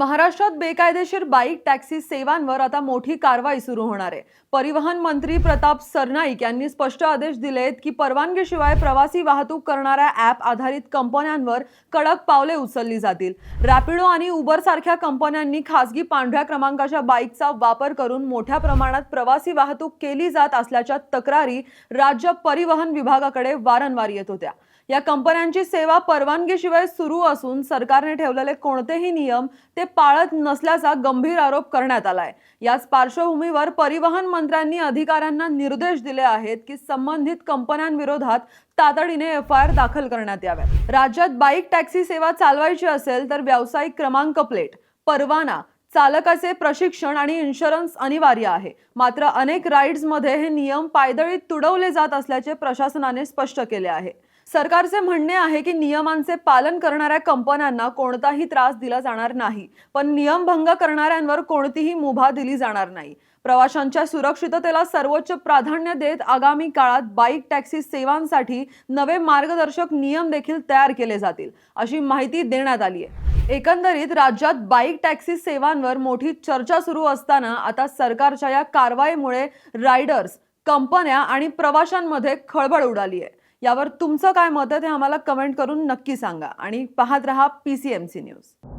महाराष्ट्रात बेकायदेशीर bike taxi सेवांवर आता मोठी कारवाई सुरू होणार आहे. परिवहन मंत्री प्रताप सरनाईक यांनी स्पष्ट आदेश दिलेत की परवानगीशिवाय प्रवासी वाहतूक करणाऱ्या ॲप आधारित कंपन्यांवर कडक पावले उचलली जातील. रॅपिडो आणि उबर सारख्या कंपन्यांनी खासगी पांढऱ्या क्रमांकाच्या बाईकचा वापर करून मोठ्या प्रमाणात प्रवासी वाहतूक केली जात असल्याच्या तक्रारी राज्य परिवहन विभागाकडे वारंवार येत होत्या. या कंपन्यांची सेवा परवानगीशिवाय सुरू असून सरकारने ठेवलेले कोणतेही नियम ते पाळत नसल्याचा गंभीर आरोप करण्यात आलाय. याच पार्श्वभूमीवर परिवहन मंत्र्यांनी अधिकाऱ्यांना निर्देश दिले आहेत की संबंधित कंपन्यांविरोधात तातडीने एफ आय आर दाखल करण्यात याव्यात. राज्यात बाईक टॅक्सी सेवा चालवायची असेल तर व्यावसायिक क्रमांक प्लेट परवाना चालकाचे प्रशिक्षण आणि इन्शुरन्स अनिवार्य आहे. मात्र अनेक राईड्समध्ये हे नियम पायदळीत तुडवले जात असल्याचे प्रशासनाने स्पष्ट केले आहे. सरकारचे म्हणणे आहे की नियमांचे पालन करणाऱ्या कंपन्यांना कोणताही त्रास दिला जाणार नाही पण नियमभंग करणाऱ्यांवर कोणतीही मुभा दिली जाणार नाही. प्रवाशांच्या सुरक्षिततेला सर्वोच्च प्राधान्य देत आगामी काळात बाईक टॅक्सी सेवांसाठी नवे मार्गदर्शक नियम देखील तयार केले जातील अशी माहिती देण्यात आली आहे. एकंदरीत राज्यात बाईक टॅक्सी सेवांवर मोठी चर्चा सुरू असताना आता सरकारच्या या कारवाईमुळे रायडर्स कंपन्या आणि प्रवाशांमध्ये खळबळ उडाली आहे. यावर तुमचं काय मत आहे ते आम्हाला कमेंट करून नक्की सांगा आणि पाहत रहा P C M C news